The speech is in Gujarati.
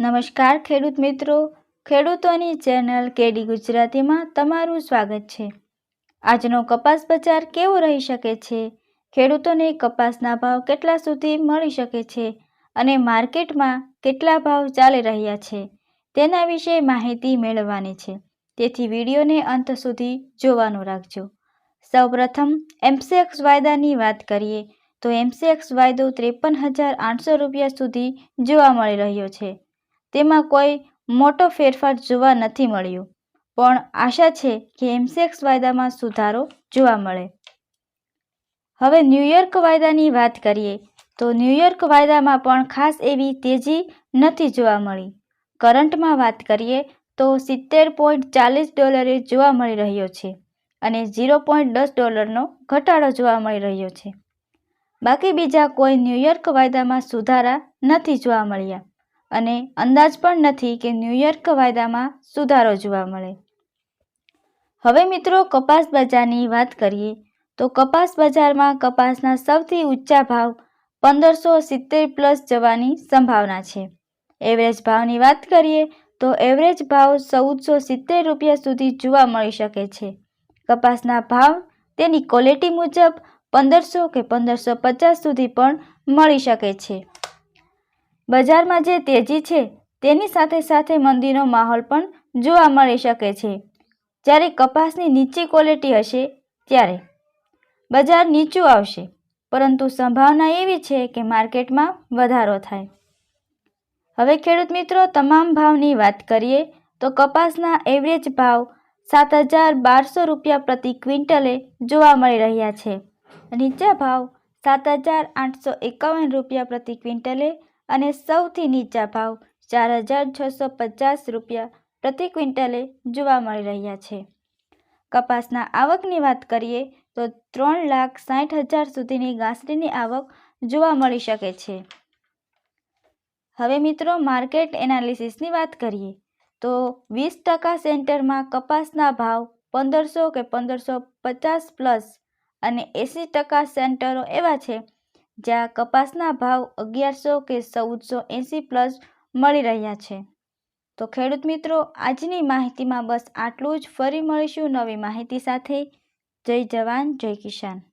નમસ્કાર ખેડૂત મિત્રો. ખેડૂતોની ચેનલ કેડી ગુજરાતીમાં તમારું સ્વાગત છે. આજનો કપાસ બજાર કેવો રહી શકે છે? ખેડૂતોને કપાસના ભાવ કેટલા સુધી મળી શકે છે? અને માર્કેટમાં કેટલા ભાવ ચાલી રહ્યા છે? તેના વિશે માહિતી મેળવવાની છે. તેથી વિડીયોને અંત સુધી જોવાનું રાખજો. સૌપ્રથમ એમસીએક્સ વાયદાની વાત કરીએ, તો એમસીએક્સ વાયદો ત્રેપન હજાર આઠસો રૂપિયા સુધી જોવા મળી રહ્યો છે. તેમાં કોઈ મોટો ફેરફાર જોવા નથી મળ્યો. પણ આશા છે કે એમસેક્સ વાયદામાં સુધારો જોવા મળે. હવે ન્યૂયોર્ક વાયદાની વાત કરીએ, તો ન્યૂયોર્ક વાયદામાં પણ ખાસ એવી તેજી નથી જોવા મળી. કરંટમાં વાત કરીએ, તો સિત્તેર પોઈન્ટ ચાલીસ ડોલરે જોવા મળી રહ્યો છે અને ઝીરો પોઈન્ટ દસ ડોલરનો ઘટાડો જોવા મળી રહ્યો છે. બાકી બીજા કોઈ ન્યૂયોર્ક વાયદામાં સુધારા નથી જોવા મળ્યા. અને અંદાજ પણ નથી કે ન્યૂયોર્ક વાયદામાં સુધારો જોવા મળે. હવે મિત્રો કપાસ બજારની વાત કરીએ, તો કપાસ બજારમાં કપાસના સૌથી ઊંચા ભાવ પંદરસો સિત્તેર પ્લસ જવાની સંભાવના છે. એવરેજ ભાવની વાત કરીએ, તો એવરેજ ભાવ ચૌદસો સિત્તેર રૂપિયા સુધી જોવા મળી શકે છે. કપાસના ભાવ તેની ક્વોલિટી મુજબ પંદરસો કે પંદરસો પચાસ સુધી પણ મળી શકે છે. બજારમાં જે તેજી છે, તેની સાથે સાથે મંદીનો માહોલ પણ જોવા મળી શકે છે. જ્યારે કપાસની નીચી ક્વોલિટી હશે, ત્યારે બજાર નીચું આવશે. પરંતુ સંભાવના એવી છે કે માર્કેટમાં વધારો થાય. હવે ખેડૂત મિત્રો, તમામ ભાવની વાત કરીએ, તો કપાસના એવરેજ ભાવ સાત હજાર બારસો રૂપિયા પ્રતિ ક્વિન્ટલે જોવા મળી રહ્યા છે. નીચા ભાવ સાત હજાર આઠસો એકાવન રૂપિયા પ્રતિ ક્વિન્ટલે અને સૌથી નીચા ભાવ ચાર હજાર છસો પચાસ રૂપિયા પ્રતિ ક્વિન્ટલે જોવા મળી રહ્યા છે. કપાસના આવકની વાત કરીએ તો ત્રણ લાખ સાઠ હજાર સુધીની ઘાસડીની આવક જોવા મળી શકે છે. હવે મિત્રો માર્કેટ એનાલિસિસની વાત કરીએ તો વીસ ટકા સેન્ટરમાં કપાસના ભાવ પંદરસો કે પંદરસો પચાસ પ્લસ અને એંસી ટકા સેન્ટરો એવા છે જ્યાં કપાસના ભાવ અગિયારસો કે ચૌદસો એંસી પ્લસ મળી રહ્યા છે. તો ખેડૂત મિત્રો, આજની માહિતીમાં બસ આટલું જ. ફરી મળીશું નવી માહિતી સાથે. જય જવાન, જય કિસાન.